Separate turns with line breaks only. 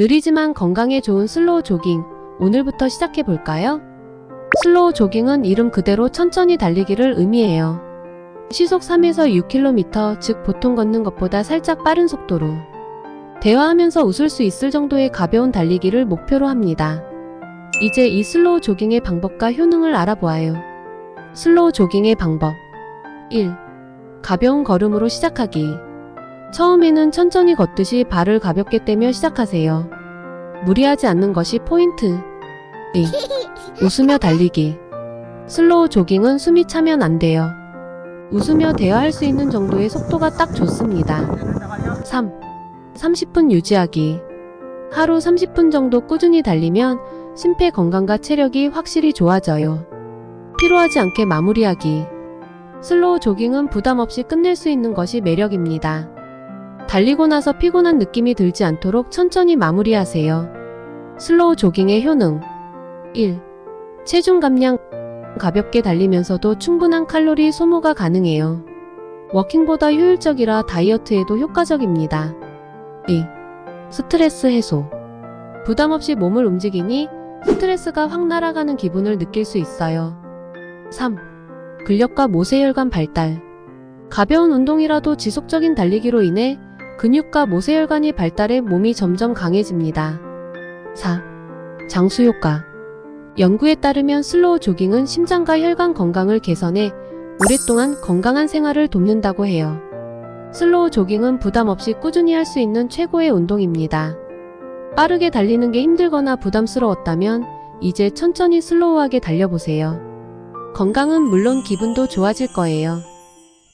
느리지만 건강에 좋은 슬로우 조깅. 오늘부터 시작해 볼까요? 슬로우 조깅은 이름 그대로 천천히 달리기를 의미해요. 시속 3에서 6km, 즉 보통 걷는 것보다 살짝 빠른 속도로 대화하면서 웃을 수 있을 정도의 가벼운 달리기를 목표로 합니다. 이제 이 슬로우 조깅의 방법과 효능을 알아보아요. 슬로우 조깅의 방법 1. 가벼운 걸음으로 시작하기 처음에는 천천히 걷듯이 발을 가볍게 떼며 시작하세요. 무리하지 않는 것이 포인트 2. 웃으며 달리기 슬로우 조깅은 숨이 차면 안 돼요. 웃으며 대화할 수 있는 정도의 속도가 딱 좋습니다. 3. 30분 유지하기. 하루 30분 정도 꾸준히 달리면 심폐 건강과 체력이 확실히 좋아져요. 피로하지 않게 마무리하기. 슬로우 조깅은 부담 없이 끝낼 수 있는 것이 매력입니다. 달리고 나서 피곤한 느낌이 들지 않도록 천천히 마무리하세요. 슬로우 조깅의 효능 1. 체중 감량 가볍게 달리면서도 충분한 칼로리 소모가 가능해요. 워킹보다 효율적이라 다이어트에도 효과적입니다. 2. 스트레스 해소. 부담 없이 몸을 움직이니 스트레스가 확 날아가는 기분을 느낄 수 있어요. 3. 근력과 모세혈관 발달. 가벼운 운동이라도 지속적인 달리기로 인해 근육과 모세혈관이 발달해 몸이 점점 강해집니다. 4. 장수 효과. 연구에 따르면 슬로우 조깅은 심장과 혈관 건강을 개선해 오랫동안 건강한 생활을 돕는다고 해요. 슬로우 조깅은 부담 없이 꾸준히 할 수 있는 최고의 운동입니다. 빠르게 달리는 게 힘들거나 부담스러웠다면 이제 천천히 슬로우하게 달려보세요. 건강은 물론 기분도 좋아질 거예요.